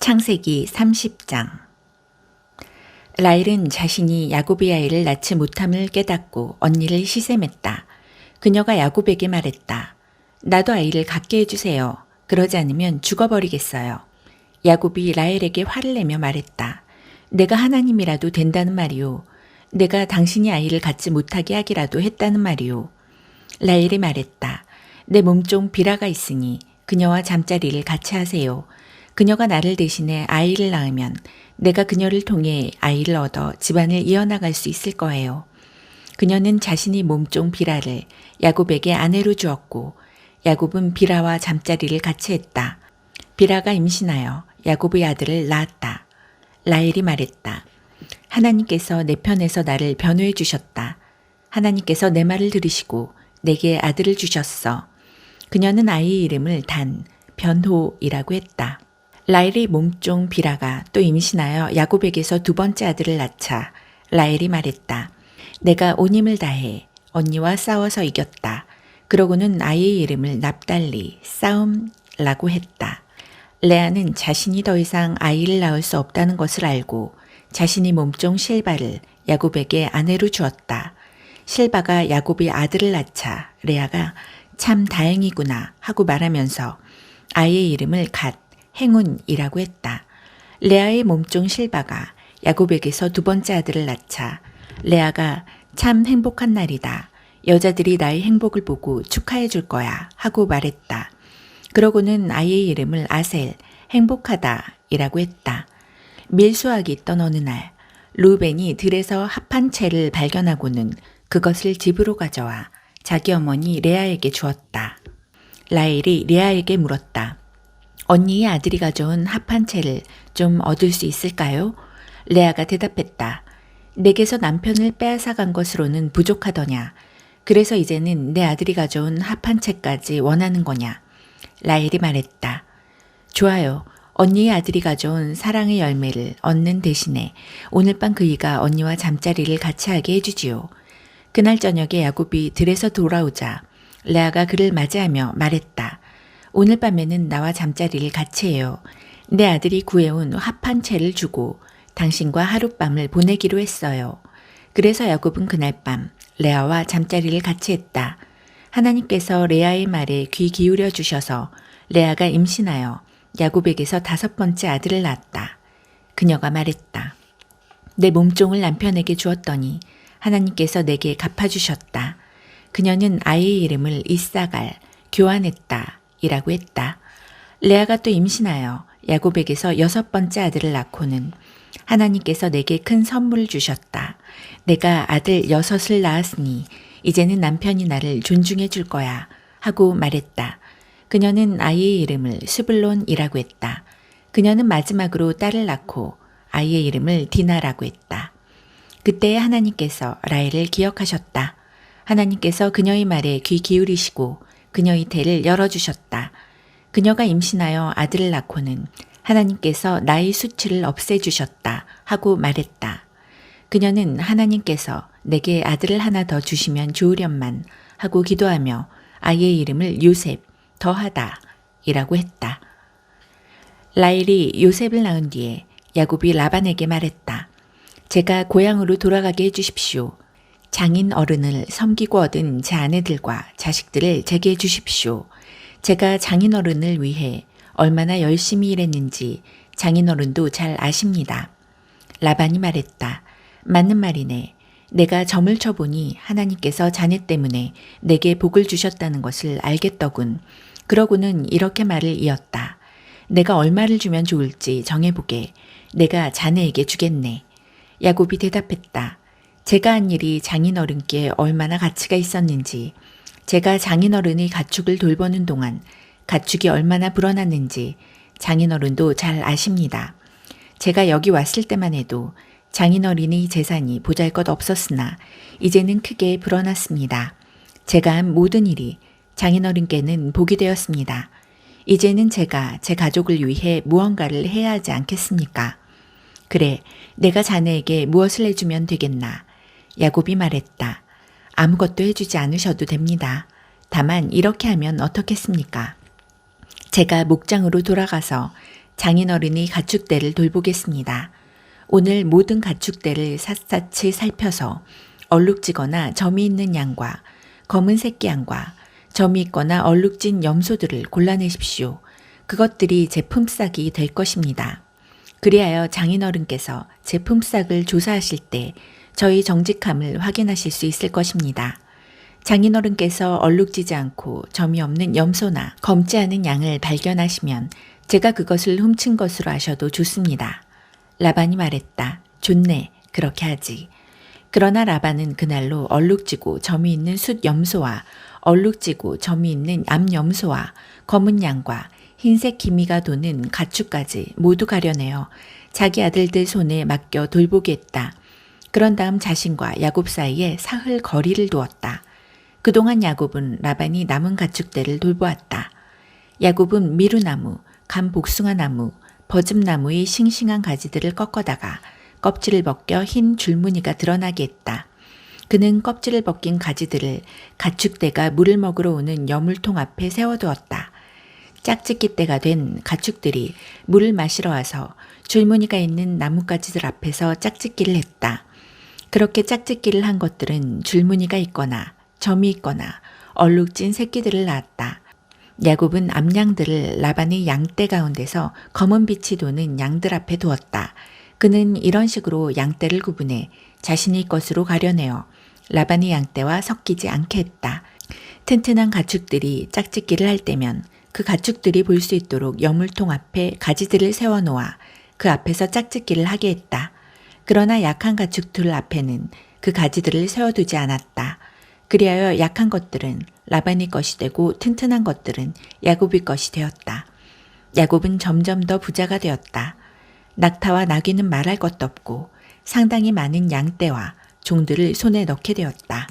창세기 30장 라일은 자신이 야곱의 아이를 낳지 못함을 깨닫고 언니를 시샘했다. 그녀가 야곱에게 말했다. 나도 아이를 갖게 해주세요. 그러지 않으면 죽어버리겠어요. 야곱이 라헬에게 화를 내며 말했다. 내가 하나님이라도 된다는 말이오. 내가 당신이 아이를 갖지 못하게 하기라도 했다는 말이오. 라헬이 말했다. 내 몸종 비라가 있으니 그녀와 잠자리를 같이 하세요. 그녀가 나를 대신해 아이를 낳으면 내가 그녀를 통해 아이를 얻어 집안을 이어나갈 수 있을 거예요. 그녀는 자신이 몸종 비라를 야곱에게 아내로 주었고 야곱은 비라와 잠자리를 같이 했다. 비라가 임신하여 야곱의 아들을 낳았다. 라헬이 말했다. 하나님께서 내 편에서 나를 변호해 주셨다. 하나님께서 내 말을 들으시고 내게 아들을 주셨어. 그녀는 아이의 이름을 단 변호이라고 했다. 라헬의 몸종 비라가 또 임신하여 야곱에게서 두 번째 아들을 낳자 라헬이 말했다. 내가 온 힘을 다해 언니와 싸워서 이겼다. 그러고는 아이의 이름을 납달리 싸움라고 했다. 레아는 자신이 더 이상 아이를 낳을 수 없다는 것을 알고 자신이 몸종 실바를 야곱에게 아내로 주었다. 실바가 야곱이 아들을 낳자 레아가 참 다행이구나 하고 말하면서 아이의 이름을 갓 행운이라고 했다. 레아의 몸종 실바가 야곱에게서 두 번째 아들을 낳자 레아가 참 행복한 날이다. 여자들이 나의 행복을 보고 축하해 줄 거야 하고 말했다. 그러고는 아이의 이름을 아셀 행복하다 이라고 했다. 밀수하기 있던 어느 날 루벤이 들에서 합한 채를 발견하고는 그것을 집으로 가져와 자기 어머니 레아에게 주었다. 라헬이 레아에게 물었다. 언니의 아들이 가져온 합한 채를 좀 얻을 수 있을까요? 레아가 대답했다. 내게서 남편을 빼앗아 간 것으로는 부족하더냐. 그래서 이제는 내 아들이 가져온 합한 채까지 원하는 거냐. 라헬이 말했다. 좋아요. 언니의 아들이 가져온 사랑의 열매를 얻는 대신에 오늘 밤 그이가 언니와 잠자리를 같이 하게 해주지요. 그날 저녁에 야곱이 들에서 돌아오자 레아가 그를 맞이하며 말했다. 오늘 밤에는 나와 잠자리를 같이 해요. 내 아들이 구해온 합한 채를 주고 당신과 하룻밤을 보내기로 했어요. 그래서 야곱은 그날 밤 레아와 잠자리를 같이 했다. 하나님께서 레아의 말에 귀 기울여 주셔서 레아가 임신하여 야곱에게서 다섯 번째 아들을 낳았다. 그녀가 말했다. 내 몸종을 남편에게 주었더니 하나님께서 내게 갚아주셨다. 그녀는 아이의 이름을 이사갈, 교환했다. 이라고 했다. 레아가 또 임신하여 야곱에게서 여섯 번째 아들을 낳고는 하나님께서 내게 큰 선물을 주셨다. 내가 아들 여섯을 낳았으니 이제는 남편이 나를 존중해 줄 거야. 하고 말했다. 그녀는 아이의 이름을 스불론이라고 했다. 그녀는 마지막으로 딸을 낳고 아이의 이름을 디나라고 했다. 그때 하나님께서 라헬을 기억하셨다. 하나님께서 그녀의 말에 귀 기울이시고 그녀의 태를 열어주셨다. 그녀가 임신하여 아들을 낳고는 하나님께서 나의 수치를 없애주셨다 하고 말했다. 그녀는 하나님께서 내게 아들을 하나 더 주시면 좋으련만 하고 기도하며 아이의 이름을 요셉 더하다 이라고 했다. 라일이 요셉을 낳은 뒤에 야곱이 라반에게 말했다. 제가 고향으로 돌아가게 해주십시오. 장인 어른을 섬기고 얻은 제 아내들과 자식들을 제게 해주십시오. 제가 장인 어른을 위해 얼마나 열심히 일했는지 장인 어른도 잘 아십니다. 라반이 말했다. 맞는 말이네. 내가 점을 쳐보니 하나님께서 자네 때문에 내게 복을 주셨다는 것을 알겠더군. 그러고는 이렇게 말을 이었다. 내가 얼마를 주면 좋을지 정해보게. 내가 자네에게 주겠네. 야곱이 대답했다. 제가 한 일이 장인어른께 얼마나 가치가 있었는지, 제가 장인어른의 가축을 돌보는 동안 가축이 얼마나 불어났는지 장인어른도 잘 아십니다. 제가 여기 왔을 때만 해도 장인어린의 재산이 보잘 것 없었으나 이제는 크게 불어났습니다. 제가 한 모든 일이 장인어른께는 복이 되었습니다. 이제는 제가 제 가족을 위해 무언가를 해야 하지 않겠습니까? 그래, 내가 자네에게 무엇을 해주면 되겠나? 야곱이 말했다. 아무것도 해주지 않으셔도 됩니다. 다만 이렇게 하면 어떻겠습니까? 제가 목장으로 돌아가서 장인어른이 가축대를 돌보겠습니다. 오늘 모든 가축대를 샅샅이 살펴서 얼룩지거나 점이 있는 양과 검은 새끼 양과 점이 있거나 얼룩진 염소들을 골라내십시오. 그것들이 제 품삯이 될 것입니다. 그리하여 장인어른께서 제 품삯을 조사하실 때 저희 정직함을 확인하실 수 있을 것입니다. 장인어른께서 얼룩지지 않고 점이 없는 염소나 검지 않은 양을 발견하시면 제가 그것을 훔친 것으로 아셔도 좋습니다. 라반이 말했다. 좋네. 그렇게 하지. 그러나 라반은 그날로 얼룩지고 점이 있는 숫 염소와 얼룩지고 점이 있는 암 염소와 검은 양과 흰색 기미가 도는 가축까지 모두 가려내어 자기 아들들 손에 맡겨 돌보게 했다. 그런 다음 자신과 야곱 사이에 사흘 거리를 두었다. 그동안 야곱은 라반이 남은 가축들을 돌보았다. 야곱은 미루나무, 감복숭아나무, 버즘나무의 싱싱한 가지들을 꺾어다가 껍질을 벗겨 흰 줄무늬가 드러나게 했다. 그는 껍질을 벗긴 가지들을 가축대가 물을 먹으러 오는 여물통 앞에 세워두었다. 짝짓기 때가 된 가축들이 물을 마시러 와서 줄무늬가 있는 나뭇가지들 앞에서 짝짓기를 했다. 그렇게 짝짓기를 한 것들은 줄무늬가 있거나 점이 있거나 얼룩진 새끼들을 낳았다. 야곱은 암양들을 라반의 양떼 가운데서 검은 빛이 도는 양들 앞에 두었다. 그는 이런 식으로 양떼를 구분해 자신의 것으로 가려내어 라반의 양떼와 섞이지 않게 했다. 튼튼한 가축들이 짝짓기를 할 때면 그 가축들이 볼 수 있도록 여물통 앞에 가지들을 세워놓아 그 앞에서 짝짓기를 하게 했다. 그러나 약한 가축들 앞에는 그 가지들을 세워두지 않았다. 그리하여 약한 것들은 라반의 것이 되고 튼튼한 것들은 야곱의 것이 되었다. 야곱은 점점 더 부자가 되었다. 낙타와 나귀는 말할 것도 없고 상당히 많은 양떼와 종들을 손에 넣게 되었다.